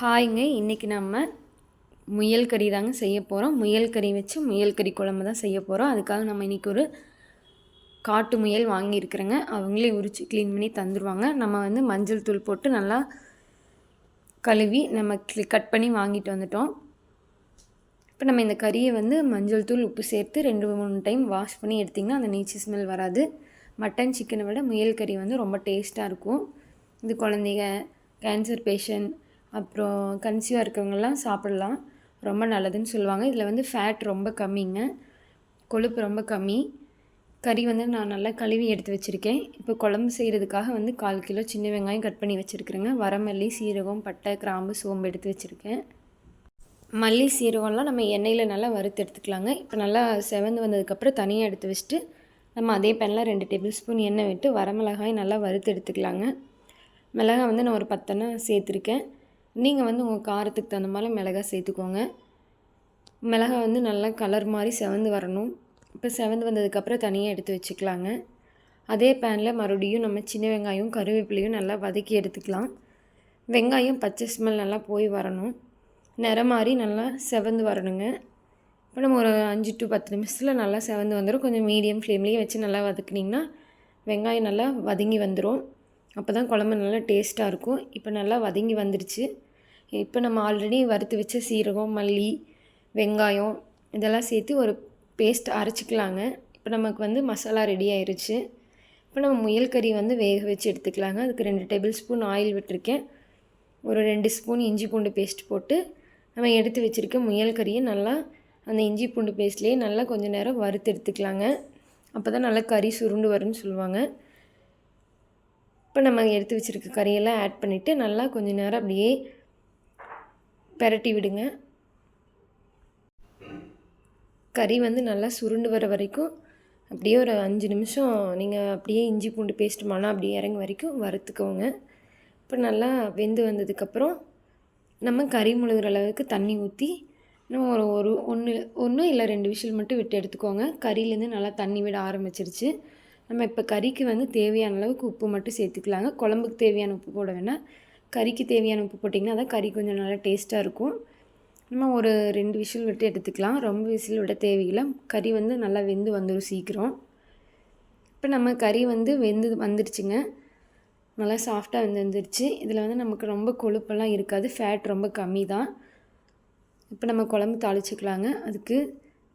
ஹாய்ங்க இன்றைக்கி நம்ம முயல் கறி தாங்க செய்ய போகிறோம் முயல் கறி வச்சு முயல் கறி குழம்பு தான் செய்ய போகிறோம் அதுக்காக நம்ம இன்றைக்கி ஒரு காட்டு முயல் வாங்கியிருக்கிறேங்க அவங்களே உரித்து க்ளீன் பண்ணி தந்துடுவாங்க நம்ம வந்து மஞ்சள் தூள் போட்டு நல்லா கழுவி நம்ம கட் பண்ணி வாங்கிட்டு வந்துட்டோம். இப்போ நம்ம இந்த கறியை வந்து மஞ்சள் தூள் உப்பு சேர்த்து ரெண்டு மூணு டைம் வாஷ் பண்ணி எடுத்திங்கன்னா அந்த நீச்சி ஸ்மெல் வராது. மட்டன் சிக்கனை விட முயல் கறி வந்து ரொம்ப டேஸ்ட்டாக இருக்கும். இது குழந்தைங்க கேன்சர் பேஷண்ட் அப்புறம் கன்சீவாக இருக்கவங்கெல்லாம் சாப்பிட்லாம். ரொம்ப நல்லதுன்னு சொல்லுவாங்க. இதில் வந்து ஃபேட் ரொம்ப கம்மிங்க. கொழுப்பு ரொம்ப கம்மி. கறி வந்து நான் நல்லா கழுவி எடுத்து வச்சுருக்கேன். இப்போ குழம்பு செய்கிறதுக்காக வந்து கால் கிலோ சின்ன வெங்காயம் கட் பண்ணி வச்சுருக்குறேங்க. வரமல்லி சீரகம் பட்டை கிராம்பு சோம்பு எடுத்து வச்சுருக்கேன். மல்லி சீரகம்லாம் நம்ம எண்ணெயில் நல்லா வறுத்து எடுத்துக்கலாங்க. இப்போ நல்லா செவந்து வந்ததுக்கப்புறம் தனியாக எடுத்து வச்சுட்டு நம்ம அதே பேனில் ரெண்டு டேபிள் ஸ்பூன் எண்ணெய் விட்டு வரமிளகாய் நல்லா வறுத்து எடுத்துக்கலாங்க. மிளகாய் வந்து நான் ஒரு பத்தனை சேர்த்துருக்கேன். நீங்கள் வந்து உங்கள் காரத்துக்கு தகுந்த மாதிரி மிளகாய் சேர்த்துக்கோங்க. மிளகாய் வந்து நல்லா கலர் மாதிரி செவந்து வரணும். இப்போ செவந்து வந்ததுக்கப்புறம் தனியாக எடுத்து வச்சுக்கலாங்க. அதே பேனில் மறுபடியும் நம்ம சின்ன வெங்காயம் கருவேப்பிலையும் நல்லா வதக்கி எடுத்துக்கலாம். வெங்காயம் பச்சை ஸ்மெல் நல்லா போய் வரணும். நிறம் மாதிரி நல்லா செவந்து வரணுங்க. இப்போ நம்ம ஒரு அஞ்சு டு பத்து நிமிஷத்தில் நல்லா செவந்து வந்துடும் கொஞ்சம் மீடியம் ஃப்ளேம்லேயே வச்சு நல்லா வதக்குனிங்கன்னா வெங்காயம் நல்லா வதங்கி வந்துடும் அப்போ தான் குழம்பு நல்லா டேஸ்ட்டாக இருக்கும். இப்போ நல்லா வதங்கி வந்துடுச்சு இப்போ நம்ம ஆல்ரெடி வறுத்து வச்ச சீரகம் மல்லி வெங்காயம் இதெல்லாம் சேர்த்து ஒரு பேஸ்ட் அரைச்சிக்கலாங்க. இப்போ நமக்கு வந்து மசாலா ரெடி ஆயிடுச்சு இப்போ நம்ம முயல் கறி வந்து வேக வச்சு எடுத்துக்கலாங்க. அதுக்கு ரெண்டு டேபிள் ஸ்பூன் ஆயில் விட்டுருக்கேன். ஒரு ரெண்டு ஸ்பூன் இஞ்சி பூண்டு பேஸ்ட் போட்டு நம்ம எடுத்து வச்சுருக்க முயல் கறியை நல்லா அந்த இஞ்சி பூண்டு பேஸ்ட்லேயே நல்லா கொஞ்சம் நேரம் வறுத்து எடுத்துக்கலாங்க. அப்போ தான் நல்லா கறி சுருண்டு வரும்னு சொல்லுவாங்க. இப்போ நம்ம எடுத்து வச்சுருக்க கறியெல்லாம் ஆட் பண்ணிவிட்டு நல்லா கொஞ்சம் நேரம் அப்படியே பெரட்டி விடுங்க. கறி வந்து நல்லா சுருண்டு வர வரைக்கும் அப்படியே ஒரு அஞ்சு நிமிஷம் நீங்கள் அப்படியே இஞ்சி பூண்டு பேஸ்ட் மனம் அப்படியே இறங்க வரைக்கும் வறுத்துக்கோங்க. இப்போ நல்லா வெந்து வந்ததுக்கப்புறம் நம்ம கறி முழுகிற அளவுக்கு தண்ணி ஊற்றி நம்ம ஒரு ஒரு ஒன்று ஒன்று இல்லை ரெண்டு விஷயம் மட்டும் விட்டு எடுத்துக்கோங்க. கறியிலேருந்து நல்லா தண்ணி விட ஆரம்பிச்சிருச்சு. நம்ம இப்போ கறிக்கு வந்து தேவையான அளவுக்கு உப்பு மட்டும் சேர்த்துக்கலாங்க. குழம்புக்கு தேவையான உப்பு போட வேணாம். கறிக்கு தேவையான உப்பு போட்டிங்கன்னா அதான் கறி கொஞ்சம் நல்லா டேஸ்ட்டாக இருக்கும். நம்ம ஒரு ரெண்டு விசில் விட்டு எடுத்துக்கலாம். ரொம்ப விசில் விட தேவையில்லை. கறி வந்து நல்லா வெந்து வந்துடும் சீக்கிரம். இப்போ நம்ம கறி வந்து வெந்து வந்துடுச்சுங்க. நல்லா சாஃப்டாக வந்து வந்துருச்சு. இதில் வந்து நமக்கு ரொம்ப கொழுப்பெல்லாம் இருக்காது. ஃபேட் ரொம்ப கம்மி தான் இப்போ நம்ம குழம்பு தாளிச்சிக்கலாங்க. அதுக்கு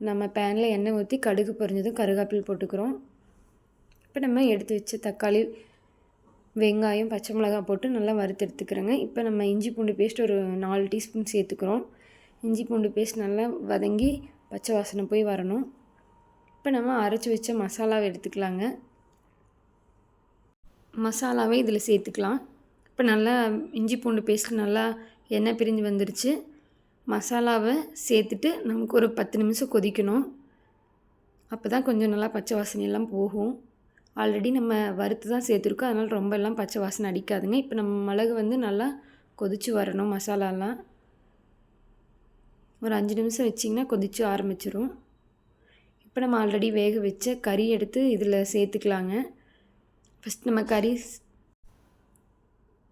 நம்ம பேனில் எண்ணெய் ஊற்றி கடுகு பொரிஞ்சதும் கருகாப்பில் போட்டுக்கிறோம். இப்போ நம்ம எடுத்து வச்ச தக்காளி வெங்காயம் பச்சை மிளகா போட்டு நல்லா வறுத்து எடுத்துக்கிறோங்க. இப்போ நம்ம இஞ்சி பூண்டு பேஸ்ட் ஒரு நாலு டீஸ்பூன் சேர்த்துக்கிறோம். இஞ்சி பூண்டு பேஸ்ட் நல்லா வதங்கி பச்சை வாசனை போய் வரணும். இப்போ நம்ம அரைச்சி வச்ச மசாலாவை எடுத்துக்கலாங்க. மசாலாவை இதில் சேர்த்துக்கலாம். இப்போ நல்லா இஞ்சி பூண்டு பேஸ்ட் நல்லா எண்ணெய் பிரிஞ்சு வந்துருச்சு. மசாலாவை சேர்த்துட்டு நமக்கு ஒரு பத்து நிமிஷம் கொதிக்கணும். அப்போ தான் கொஞ்சம் நல்லா பச்சை வாசனையெல்லாம் போகும். ஆல்ரெடி நம்ம வறுத்து தான் சேர்த்துருக்கோம். அதனால் ரொம்ப எல்லாம் பச்சை வாசனை அடிக்காதுங்க. இப்போ நம்ம மிளகு வந்து நல்லா கொதித்து வரணும் மசாலாலாம். ஒரு அஞ்சு நிமிஷம் வச்சிங்கன்னா கொதித்து ஆரம்பிச்சிரும். இப்போ நம்ம ஆல்ரெடி வேக வச்ச கறி எடுத்து இதில் சேர்த்துக்கலாங்க. ஃபஸ்ட் நம்ம கறி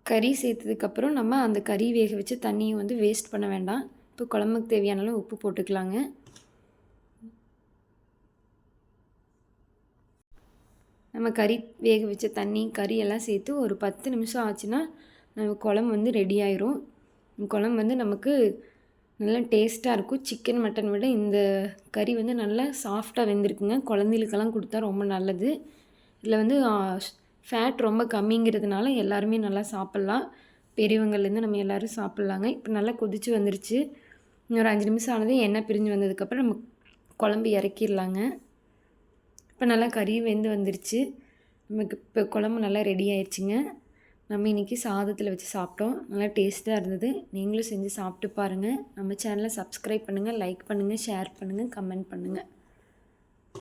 கறி சேர்த்ததுக்கப்புறம் நம்ம அந்த கறி வேக வச்ச தண்ணியை வந்து வேஸ்ட் பண்ண வேண்டாம். இப்போ குழம்புக்கு தேவையான அளவு உப்பு போட்டுக்கலாங்க. நம்ம கறி வேக வச்ச தண்ணி கறி எல்லாம் சேர்த்து ஒரு பத்து நிமிஷம் ஆச்சுன்னா நம்ம குழம்பு வந்து ரெடி ஆயிரும். குழம்பு வந்து நமக்கு நல்லா டேஸ்ட்டாக இருக்கும். சிக்கன் மட்டன் விட இந்த கறி வந்து நல்லா சாஃப்டாக வெந்திருக்குங்க. குழந்தைகளுக்கெல்லாம் கொடுத்தா ரொம்ப நல்லது. இதில் வந்து ஃபேட் ரொம்ப கம்மிங்கிறதுனால எல்லாருமே நல்லா சாப்பிட்லாம். பெரியவங்கள்லேருந்து நம்ம எல்லோரும் சாப்பிட்லாங்க. இப்போ நல்லா கொதித்து வந்துருச்சு. இன்னொரு அஞ்சு நிமிஷம் ஆனது எண்ணெய் பிரிஞ்சு வந்ததுக்கப்புறம் நம்ம குழம்பு இறக்கிடலாங்க. இப்போ நல்லா கறி வெந்து வந்துருச்சு. நமக்கு இப்போ குழம்பு நல்லா ரெடி ஆயிடுச்சுங்க நம்ம இன்றைக்கி சாதத்தில் வச்சு சாப்பிட்டோம். நல்லா டேஸ்ட்டாக இருந்தது. நீங்களும் செஞ்சு சாப்பிட்டு பாருங்கள் நம்ம சேனலை சப்ஸ்கிரைப் பண்ணுங்கள் லைக் பண்ணுங்கள் ஷேர் பண்ணுங்கள் கமெண்ட் பண்ணுங்கள்